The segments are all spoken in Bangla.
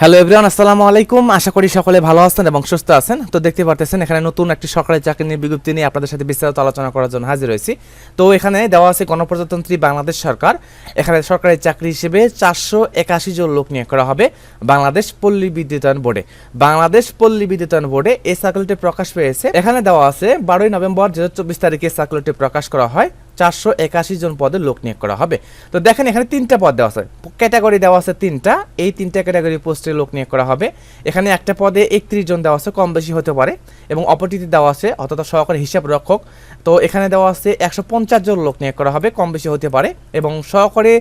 হ্যালো এভরিওয়ান আসসালামু আলাইকুম। আশা করি সকলে ভালো আছেন এবং সুস্থ আছেন। তো দেখতে পারতেছেন, এখানে নতুন একটি সরকারি চাকরি নিয়ে বিজ্ঞপ্তি নিয়ে আপনাদের সাথে বিস্তারিত আলোচনা করার জন্য হাজির হয়েছি। তো এখানে দেওয়া আছে গণপ্রজাতন্ত্রী বাংলাদেশ সরকার। এখানে সরকারি চাকরি হিসেবে চারশো একাশি জন লোক নিয়োগ করা হবে বাংলাদেশ পল্লী বিদ্যুতায়ন বোর্ডে। বাংলাদেশ পল্লী বিদ্যুতায়ন বোর্ডে এই সার্কুলারটি প্রকাশ পেয়েছে। এখানে দেওয়া আছে বারোই নভেম্বর দু হাজার চব্বিশ তারিখে সার্কুলারটি প্রকাশ করা হয়। চারশো একাশি জন পদে লোক নিয়োগ করা হবে। তো দেখেন, এখানে তিনটা পদ দেওয়া আছে। ক্যাটাগরি দেওয়া আছে তিনটা। এই তিনটা ক্যাটাগরি পোস্টে লোক নিয়োগ করা হবে। এখানে একটা পদে একত্রিশ জন দেওয়া আছে কম বেশি হতে পারে। এবং অপরটিতে দেওয়া আছে, অর্থাৎ সহকারী হিসাব রক্ষক। তো এখানে দেওয়া আছে একশো পঞ্চাশ জন লোক নিয়োগ করা হবে কম বেশি হতে পারে। এবং সহকারী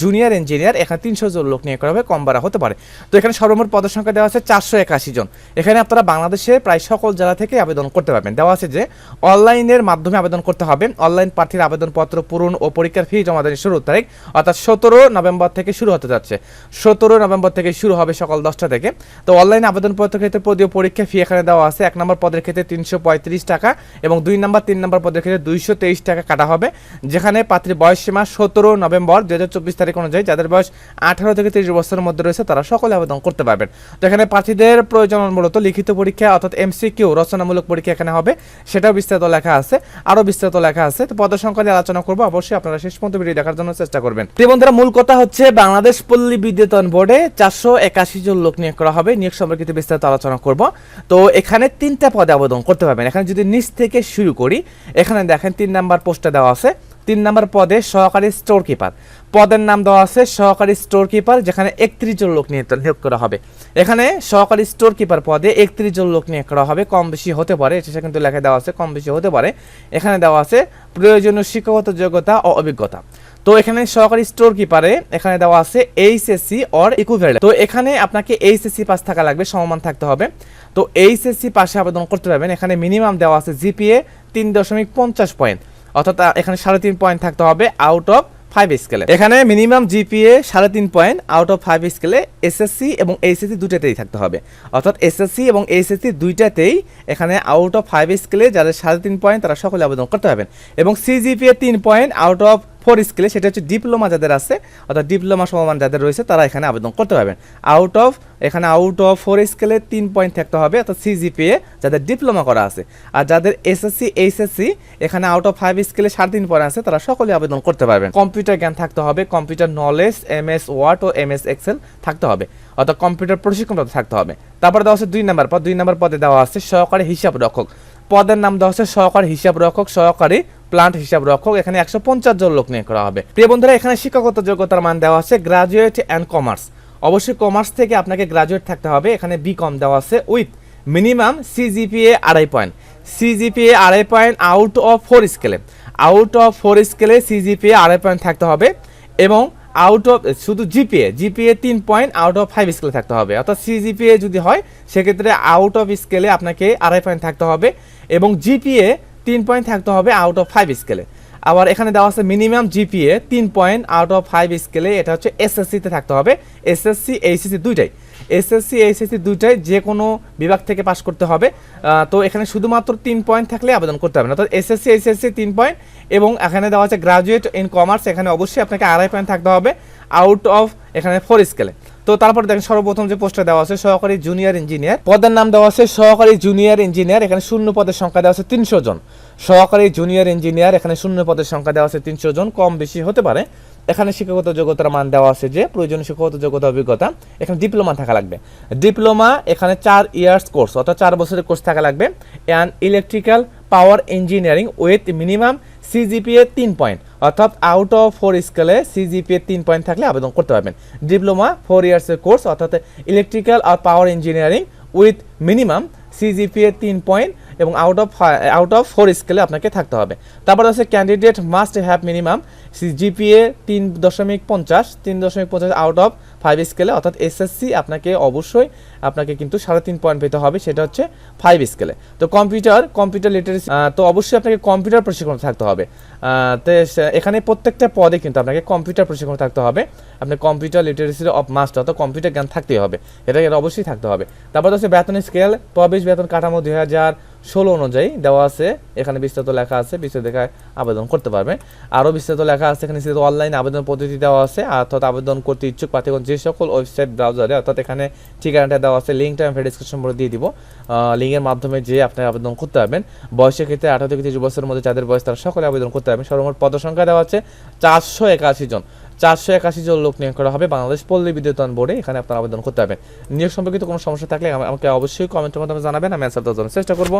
জুনিয়র ইঞ্জিনিয়ার, এখানে তিনশো জন লোক নিয়োগ করা হবে, কম বাড়া হতে পারে। তো এখানে সর্বমোট পদের সংখ্যা দেওয়া আছে চারশো একাশি জন। এখানে আপনারা বাংলাদেশের প্রায় সকল জেলা থেকে আবেদন করতে পারবেন। দেওয়া আছে যে, অনলাইনের মাধ্যমে আবেদন করতে হবে। অনলাইন প্রার্থীর আবেদনপত্র পূরণ ও পরীক্ষার ফি জমা দেওয়ার শুরুর তারিখ, অর্থাৎ সতেরো নভেম্বর থেকে শুরু হতে যাচ্ছে। সতেরো নভেম্বর থেকে শুরু হবে সকাল দশটা থেকে। তো অনলাইন আবেদনপত্র ক্ষেত্রে পদীয় পরীক্ষা ফি এখানে দেওয়া আছে। এক নম্বর পদের ক্ষেত্রে তিনশো পঁয়ত্রিশ টাকা এবং দুই নম্বর, তিন নম্বর পদের ক্ষেত্রে দুইশো তেইশ টাকা কাটা হবে, যেখানে প্রার্থীর বয়স সীমা সতেরো নভেম্বর দু হাজার চব্বিশ তারিখ অনুযায়ী যাদের বয়স আঠারো থেকে তিরিশ বছরের মধ্যে রয়েছে, তারা সকলে আবেদন করতে পারবেন। তো এখানে প্রার্থীদের প্রয়োজন মূলত লিখিত পরীক্ষা অর্থাৎ এমসিকিউ, রচনামূলক পরীক্ষা এখানে হবে, সেটাও বিস্তারিত লেখা আছে, আরও বিস্তারিত লেখা আছে। তো পদের সংখ্যা নিয়ে আলোচনা করব। অবশ্যই আপনারা শেষ পর্যন্ত ভিডিও দেখার জন্য চেষ্টা করবেন। প্রিয় বন্ধুরা, মূল কথা হচ্ছে, বাংলাদেশ পল্লী বিদ্যুতন বোর্ডে চারশো একাশি জন লোক নিয়োগ করা হবে। নিয়োগ সম্পর্কিত বিস্তারিত আলোচনা করব। তো এখানে তিনটা পদে আবেদন করতে পারবেন। এখানে যদি নিচ থেকে শুরু করি, এখানে দেখেন তিন নাম্বার পোস্টটা দেওয়া আছে। তিন নম্বর পদে সহকারী স্টোর কিপার পদের নাম দেওয়া আছে সহকারী স্টোর কিপার যেখানে একত্রিশ জন লোক নিয়ে নিয়োগ করা হবে। এখানে সহকারী স্টোর কিপার পদে একত্রিশ জন লোক নিয়োগ করা হবে, কম বেশি হতে পারে সেটা কিন্তু লেখা দেওয়া আছে, কম বেশি হতে পারে। এখানে দেওয়া আছে প্রয়োজনীয় শিক্ষাগত যোগ্যতা ও অভিজ্ঞতা। তো এখানে সহকারী স্টোর কিপারে এখানে দেওয়া আছে এইচএসসি অর ইকুইভ্যালেন্ট তো এখানে আপনাকে এইচএসসি পাস থাকা লাগবে, সমমান থাকতে হবে। তো এইচএসসি পাশে আবেদন করতে পারবেন, এখানে মিনিমাম দেওয়া আছে জিপিএ তিন দশমিক পঞ্চাশ পয়েন্ট অর্থাৎ এখানে সাড়ে তিন পয়েন্ট থাকতে হবে আউট অফ ফাইভ স্কেলে এখানে মিনিমাম জিপিএ সাড়ে তিন পয়েন্ট আউট অফ ফাইভ স্কেলে এসএসসি এবং এইচএসসি দুইটাতেই থাকতে হবে। অর্থাৎ এসএসসি এবং এইচএসসি দুইটাতেই এখানে আউট অফ ফাইভ স্কেলে যাদের সাড়ে তিন পয়েন্ট তারা সকলে আবেদন করতে পারবেন। এবং সিজিপিএ তিন পয়েন্ট আউট অফ ফোর স্কেলে সেটা হচ্ছে ডিপ্লোমা যাদের আছে, অর্থাৎ ডিপ্লোমা সমমান যাদের রয়েছে, তারা এখানে আবেদন করতে পারবেন। আউট অফ এখানে আউট অফ ফোর স্কেলে তিন পয়েন্ট থাকতে হবে, অর্থাৎ সিজিপিএ যাদের ডিপ্লোমা করা আছে। আর যাদের এসএসসি এইচএসসি এখানে আউট অফ ফাইভ স্কেলে সাড়ে তিন পয়েন্ট আছে, তারা সকলে আবেদন করতে পারবেন। কম্পিউটার জ্ঞান থাকতে হবে computer knowledge M S word ও এম এস এক্সেল থাকতে হবে, অর্থাৎ কম্পিউটার প্রশিক্ষণরত থাকতে হবে। তারপরে দেওয়া আছে দুই নম্বর পদ, দুই নম্বর পদে দেওয়া আছে সহকারী হিসাব রক্ষক পদের নাম দেওয়া আছে সহকারী হিসাব রক্ষক সহকারী প্লান্ট হিসাব রক্ষক, এখানে একশো পঞ্চাশ জন লোক নিয়োগ করা হবে। প্রিয় বন্ধুরা, এখানে শিক্ষাগত যোগ্যতার মান দেওয়া আছে গ্রাজুয়েট অ্যান্ড কমার্স অবশ্যই কমার্স থেকে আপনাকে গ্রাজুয়েট থাকতে হবে, এখানে বি কম দেওয়া আছে উইথ মিনিমাম সিজিপিএ আড়াই পয়েন্ট সিজিপিএ আড়াই পয়েন্ট আউট অফ ফোর স্কেলে আউট অফ ফোর স্কেলে সিজিপিএ আড়াই পয়েন্ট থাকতে হবে এবং আউট অফ শুধু জিপিএ জিপিএ তিন পয়েন্ট আউট অফ ফাইভ স্কেলে থাকতে হবে। অর্থাৎ সিজিপিএ যদি হয়, সেক্ষেত্রে আউট অফ স্কেলে আপনাকে আড়াই পয়েন্ট থাকতে হবে এবং জিপিএ তিন পয়েন্ট থাকতে হবে আউট অফ ফাইভ স্কেলে আবার এখানে দেওয়া আছে মিনিমাম জিপিএ তিন পয়েন্ট আউট অফ ফাইভ স্কেলে এটা হচ্ছে এসএসসিতে থাকতে হবে। এসএসসি এইচএসসি দুইটাই। এসএসসি এইচএসসি দুইটাই যে কোনো বিভাগ থেকে পাশ করতে হবে। তো এখানে শুধুমাত্র তিন পয়েন্ট থাকলে আবেদন করতে হবে না। অর্থাৎ এসএসসি এইচএসসি তিন পয়েন্ট এবং এখানে দেওয়া আছে গ্রাজুয়েট ইন কমার্স এখানে অবশ্যই আপনাকে আড়াই পয়েন্ট থাকতে হবে আউট অফ এখানে ফোর স্কেলে তো তারপর দেখেন সর্বপ্রথম যে পোস্টটা দেওয়া আছে, সহকারী জুনিয়র ইঞ্জিনিয়ার পদের নাম দেওয়া আছে সহকারী জুনিয়র ইঞ্জিনিয়ার এখানে শূন্য পদের সংখ্যা দেওয়া আছে তিনশো জন। সহকারী জুনিয়র ইঞ্জিনিয়ার এখানে শূন্য পদের সংখ্যা দেওয়া আছে তিনশো জন, কম বেশি হতে পারে। এখানে শিক্ষাগত যোগ্যতার মান দেওয়া আছে যে প্রয়োজনীয় শিক্ষাগত যোগ্যতা, অভিজ্ঞতা, এখানে ডিপ্লোমা থাকা লাগবে। ডিপ্লোমা এখানে চার ইয়ার্স কোর্স অর্থাৎ চার বছরের কোর্স থাকা লাগবে। And electrical power engineering with minimum CGPA তিন পয়েন্ট অর্থাৎ আউট অফ ফোর স্কেলে সিজিপিএ তিন পয়েন্ট থাকলে আবেদন করতে পারবেন। ডিপ্লোমা ফোর ইয়ার্সের কোর্স অর্থাৎ electrical R power engineering with minimum CGPA তিন পয়েন্ট এবং out of out of four স্কেলে আপনাকে থাকতে হবে। তারপর আছে candidate must have minimum GPA তিন দশমিক পঞ্চাশ, তিন দশমিক পঞ্চাশ আউট অফ ফাইভ স্কেলে অর্থাৎ এসএসসি আপনাকে অবশ্যই, আপনাকে কিন্তু সাড়ে তিন পয়েন্ট পেতে হবে, সেটা হচ্ছে ফাইভ স্কেলে তো কম্পিউটার কম্পিউটার লিটারেসি তো অবশ্যই আপনাকে কম্পিউটার প্রশিক্ষণ থাকতে হবে। তো এখানে প্রত্যেকটা পদে কিন্তু আপনাকে কম্পিউটার প্রশিক্ষণ থাকতে হবে। আপনার কম্পিউটার লিটারেসি অফ মাস্ট অর্থাৎ কম্পিউটার জ্ঞান থাকতেই হবে। এটা অবশ্যই থাকতে হবে। তারপর হচ্ছে বেতন স্কেল প্রবেশ বেতন কাঠামো দুই হাজার ষোলো অনুযায়ী দেওয়া আছে। এখানে বিস্তারিত লেখা আছে, বিস্তারিত দেখে আবেদন করতে পারবেন আরও বিস্তারিত লেখা আছে, এখানে বিস্তারিত অনলাইন আবেদন পদ্ধতি দেওয়া আছে। অর্থাৎ আবেদন করতে ইচ্ছুক প্রার্থীগণ যে সকল ওয়েবসাইট ব্রাউজারে অর্থাৎ এখানে ঠিকানাটা দেওয়া আছে লিঙ্কটা আমি ডিসক্রিপশন বলে দিয়ে দিব। লিঙ্কের মাধ্যমে যে আপনি আবেদন করতে পারবেন। বয়সের ক্ষেত্রে আঠারো থেকে তিরিশ বছরের মধ্যে যাদের বয়স, তারা সকলে আবেদন করতে পারবেন। সর্বমোট পদসংখ্যা দেওয়া আছে চারশো একাশি জন। চারশো একাশি জন লোক নিয়োগ করা হবে বাংলাদেশ পল্লী বিদ্যুতায়ন বোর্ডে। এখানে আপনারা আবেদন করতে পারবেন। নিয়োগ সম্পর্কিত কোনো সমস্যা থাকলে আমাকে অবশ্যই কমেন্টের মাধ্যমে জানাবেন। আমি অ্যান্সার দেওয়ার জন্য চেষ্টা করব।